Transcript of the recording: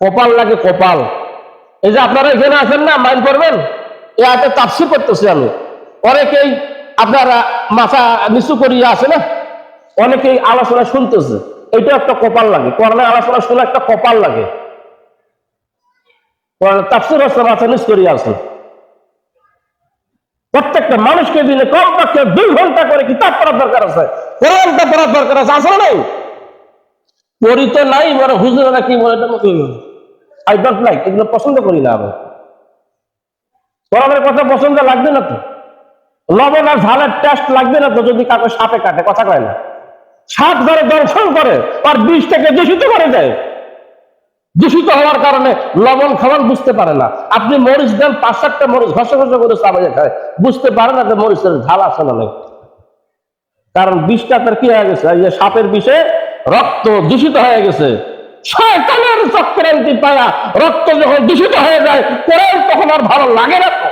কপাল লাগে কপাল। এই যে আপনারা এখানে আছেন না মাইন্ড করবেন? এ হাতে তাপসি করতেছি আমি। অনেকেই আপনারা মাথা নিচু করিয়ে আছে না? অনেকেই আলোচনা শুনতেছে। এটা একটা কপাল লাগে। কোরআনের আলোচনা শুনে একটা কপাল লাগে। তাফসির হচ্ছে মাথা নিচ করিয়ে আছে প্রত্যেকটা মানুষকে দিনে কমপক্ষে দুই ঘণ্টা করে কিতাব পড়ার দরকার আছে। কোরআনটা পড়ার দরকার আছে। আসলে নাই? পড়ি তো নাই মানে হুজুরা কি বলে এটা আই ডোন্ট লাইক এগুলো পছন্দ করি না আমি। কোরআনের কথা পছন্দ লাগবে না তো। লবণ আর ঝালের টেস্ট লাগবে না তো যদি কাকে সাপে কাটে, কথা কয় না। সাপ ধরে দর্শন করে, আর বিষটাকে দূষিত করে দেয়। দূষিত হওয়ার কারণে লবণ খাবার বুঝতে পারে না। আপনি মরিচ দেন, পাঁচ সাতটা মরিচ ঘষে ঘষে করে চাবাইয়ে খায়। বুঝতে পারে না যে মরিচের ঝাল আছে না নাই। কারণ বিষটা তার কি হয়ে গেছে? সাপের বিষে রক্ত দূষিত হয়ে গেছে। শয়তানের চক্রান্তি পায়া রক্ত যখন দূষিত হয়ে যায় কোরআন তখন আর ভালো লাগে না তো।